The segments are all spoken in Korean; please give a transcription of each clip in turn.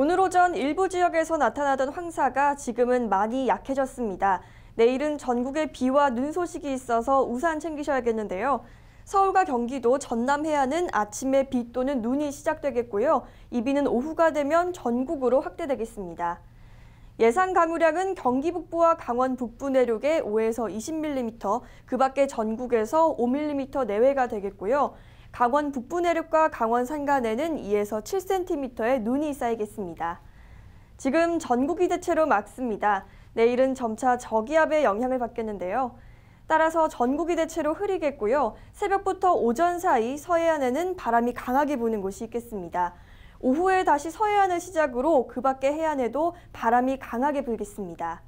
오늘 오전 일부 지역에서 나타나던 황사가 지금은 많이 약해졌습니다. 내일은 전국에 비와 눈 소식이 있어서 우산 챙기셔야겠는데요. 서울과 경기도 전남 해안은 아침에 비 또는 눈이 시작되겠고요. 이 비는 오후가 되면 전국으로 확대되겠습니다. 예상 강우량은 경기 북부와 강원 북부 내륙에 5에서 20mm, 그 밖에 전국에서 5mm 내외가 되겠고요. 강원 북부 내륙과 강원 산간에는 2에서 7cm의 눈이 쌓이겠습니다. 지금 전국이 대체로 맑습니다. 내일은 점차 저기압의 영향을 받겠는데요. 따라서 전국이 대체로 흐리겠고요. 새벽부터 오전 사이 서해안에는 바람이 강하게 부는 곳이 있겠습니다. 오후에 다시 서해안을 시작으로 그 밖의 해안에도 바람이 강하게 불겠습니다.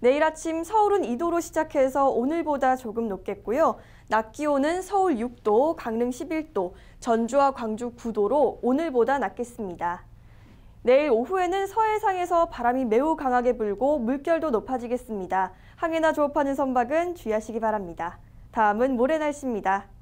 내일 아침 서울은 2도로 시작해서 오늘보다 조금 높겠고요. 낮 기온은 서울 6도, 강릉 11도, 전주와 광주 9도로 오늘보다 낮겠습니다. 내일 오후에는 서해상에서 바람이 매우 강하게 불고 물결도 높아지겠습니다. 항해나 조업하는 선박은 주의하시기 바랍니다. 다음은 모레 날씨입니다.